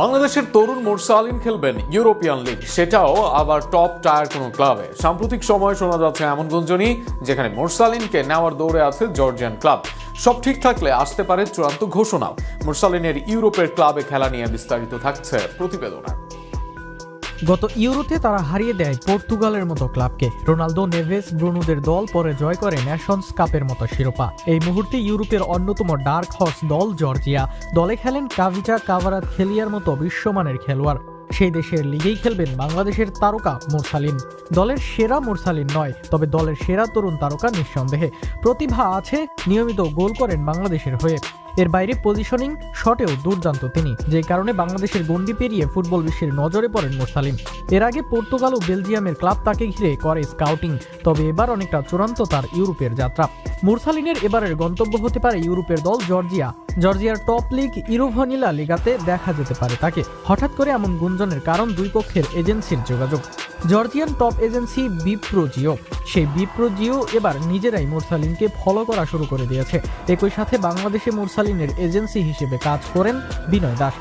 বাংলাদেশের তরুণ মোরসালিন খেলবেন European league. সেটাও আবার টপ টায়ার কোনো ক্লাবে। সাম্প্রতিক সময়ে শোনা যাচ্ছে এমন গুঞ্জনই, যেখানে মোরসালিনকে নেওয়ার দৌড়ে আছে জর্জিয়ান ক্লাব। সব ঠিক থাকলে আসতে পারে চূড়ান্ত ঘোষণাও। মোরসালিনের ইউরোপের ক্লাবে খেলা নিয়ে বিস্তারিত থাকছে প্রতিবেদনে। গত ইউরোতে তারা হারিয়ে দেয় পর্তুগালের মতো ক্লাবকে। রোনালদো, নেভেস, ব্রুনুদের দল পরে জয় করে ন্যাশনস কাপের মতো শিরোপা। এই মুহূর্তে ইউরোপের অন্যতম ডার্ক হর্স দল জর্জিয়া। দলে খেলেন কাভিচা কাভারাত খেলিয়ার মতো বিশ্বমানের খেলোয়াড়। সেই দেশের লিগেই খেলবেন বাংলাদেশের তারকা মুরসালিন। দলের সেরা মুরসালিন নয়, তবে দলের সেরা তরুণ তারকা নিঃসন্দেহে। প্রতিভা আছে, নিয়মিত গোল করেন বাংলাদেশের হয়ে। এর বাইরে পজিশনিং শটেও দুর্দান্ত তিনি, যে কারণে বাংলাদেশের গন্ডি পেরিয়ে ফুটবল বিশ্বের নজরে পড়েন মোরসালিন এর আগে পর্তুগাল ও বেলজিয়ামের ক্লাব তাকে ঘিরে করে স্কাউটিং, তবে এবার অনেকটা চূড়ান্ত তার ইউরোপের যাত্রা। মুরসালিনের এবারের গন্তব্য হতে পারে ইউরোপের দল জর্জিয়া। জর্জিয়ার টপ লিগ ইরোভানিলা লিগাতে দেখা যেতে পারে তাকে। হঠাৎ করে এমন গুঞ্জনের কারণ দুই পক্ষের এজেন্সির যোগাযোগ। জর্জিয়ান টপ এজেন্সি বিপ্রোজিও সেই বিপ্রোজিও এবার নিজেরাই মুরসালিনকে ফলো করা শুরু করে দিয়েছে। একই সাথে বাংলাদেশে মুরসালিনের এজেন্সি হিসেবে কাজ করেন বিনয় দাস।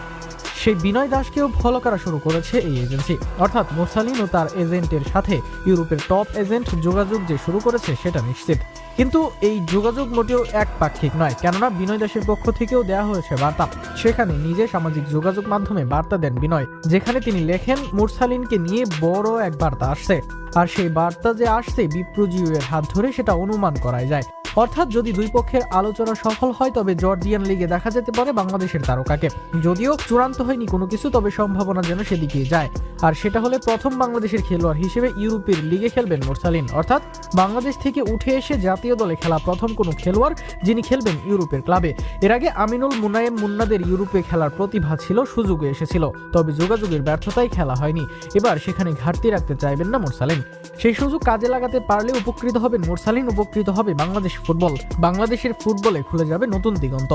সেই বিনয় দাসকেও ফলো করা শুরু করেছে এই এজেন্সি অর্থাৎ মুরসালিন ও তার এজেন্টের সাথে ইউরোপের টপ এজেন্ট যোগাযোগ যে শুরু করেছে, সেটা নিশ্চিত। কিন্তু এই যোগাযোগ মোটেও একপাক্ষিক নয়, কেননা বিনয় দাসের পক্ষ থেকেও দেওয়া হয়েছে বার্তা। সেখানে নিজে সামাজিক যোগাযোগ মাধ্যমে বার্তা দেন বিনয়, যেখানে তিনি লেখেন, মুরসালিনকে নিয়ে বড় এক বার্তা আসছে। আর সেই বার্তা যে আসছে বিপ্রজিউ এর হাত ধরে, সেটা অনুমান করাই যায়। অর্থাৎ যদি দুই পক্ষের আলোচনা সফল হয়, তবে জর্জিয়ান লিগে দেখা যেতে পারে বাংলাদেশের তারকাকে। যদিও চূড়ান্ত হয়নি কোনো কিছু, তবে সম্ভাবনা যেন সেদিকে যায়। আর সেটা হলে প্রথম বাংলাদেশের খেলোয়াড় হিসেবে ইউরোপের লিগে খেলবেন মোরসালিন। অর্থাৎ বাংলাদেশ থেকে উঠে এসে জাতীয় দলে খেলা প্রথম কোনো খেলোয়াড় যিনি খেলবেন ইউরোপের ক্লাবে। এর আগে আমিনুল মুনায়েম মুন্নাদের ইউরোপে খেলার প্রতিভা ছিল, সুযোগে এসেছিল। তবে যোগাযোগের ব্যর্থতায় খেলা হয়নি। এবার সেখানে ঘাটতি রাখতে চাইবেন না মোরসালিন। সেই সুযোগ কাজে লাগাতে পারলে উপকৃত হবেন মোরসালিন, উপকৃত হবে বাংলাদেশ ফুটবল বাংলাদেশের ফুটবলে খুলে যাবে নতুন দিগন্ত